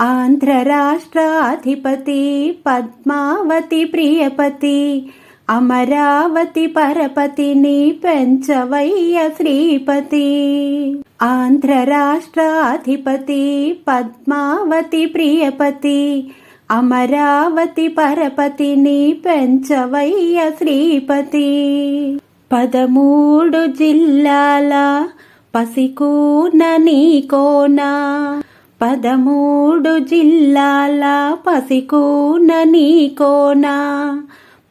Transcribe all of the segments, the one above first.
ఆంధ్ర రాష్ట్రాధిపతి పద్మావతి ప్రియపతి అమరావతి పరపతిని పెంచవయ్య శ్రీపతి. ఆంధ్ర రాష్ట్రాధిపతి పద్మావతి ప్రియపతి అమరావతి పరపతిని పెంచవయ్య శ్రీపతి. పదమూడు జిల్లాల పసికూన నీకోనా పదమూడు జిల్లాల పసికూన నీకోనా.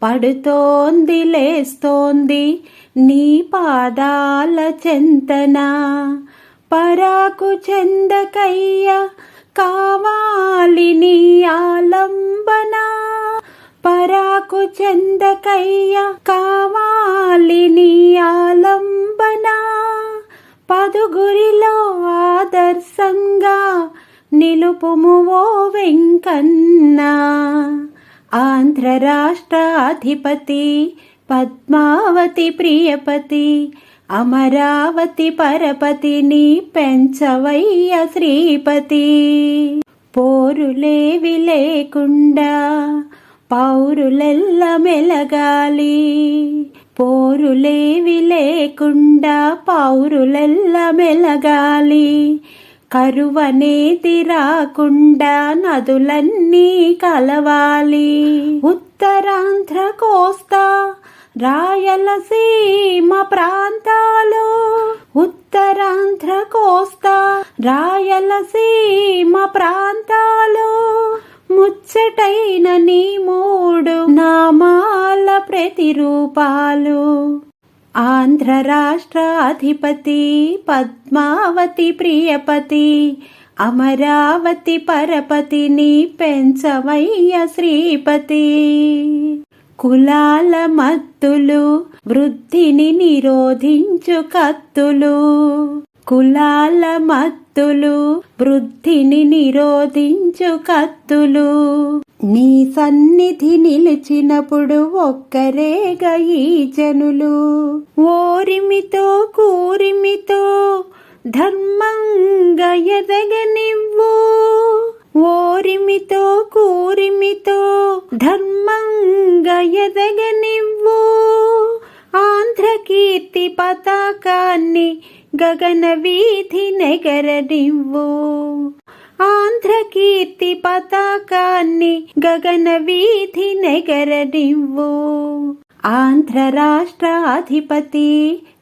పడుతోంది లేస్తోంది నీ పాదాల చెంతన. పరాకు చెందకయ్య కావాలి నీ ఆలంబన. పరాకు చెందకయ్య కావాలి నీ ఆలంబన. పదుగురిలో ఆదర్శంగా నిలుపుము ఓ వెంకన్నా. ఆంధ్ర రాష్ట్రాధిపతి పద్మావతి ప్రియపతి అమరావతి పరపతిని పెంచవయ్య శ్రీపతి. పోరులేవి లేకుండా పౌరులెల్ల మెలగాలి. పోరులేవి లేకుండా పౌరులెల్ల మెలగాలి. కరువనేది రాకుండా నదులన్నీ కలవాలి. ఉత్తరాంధ్ర కోస్తా రాయలసీమ ప్రాంతాలు. ఉత్తరాంధ్ర కోస్తా రాయలసీమ ప్రాంతాలు. ముచ్చటైన నీ మూడు నామాల ప్రతిరూపాలు. ఆంధ్ర రాష్ట్రాధిపతి పద్మావతి ప్రియపతి అమరావతి పరపతిని పెంచవయ్య శ్రీపతి. కులాల మత్తులు వృద్ధిని నిరోధించు కత్తులు. కులాల మత్తులు వృద్ధిని నిరోధించు కత్తులు. నీ సన్నిధి నిలిచినప్పుడు ఒక్కరేగా ఈ జనులు. ఓరిమితో కూరిమితో ధర్మంగా ఎదగనివ్వు. ఓరిమితో కూరిమితో ధర్మంగా ఎదగనివ్వు. ఆంధ్రకీర్తి పతాకాన్ని గగన వీధి నెగరనివ్వు. ఆంధ్రకీర్తి పతాకాన్ని గగన వీధి నెగరనివ్వు. ఆంధ్ర రాష్ట్రాధిపతి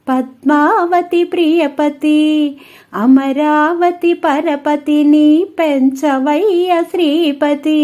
పద్మావతి ప్రియపతి అమరావతి పరపతిని పెంచవయ్య శ్రీపతి.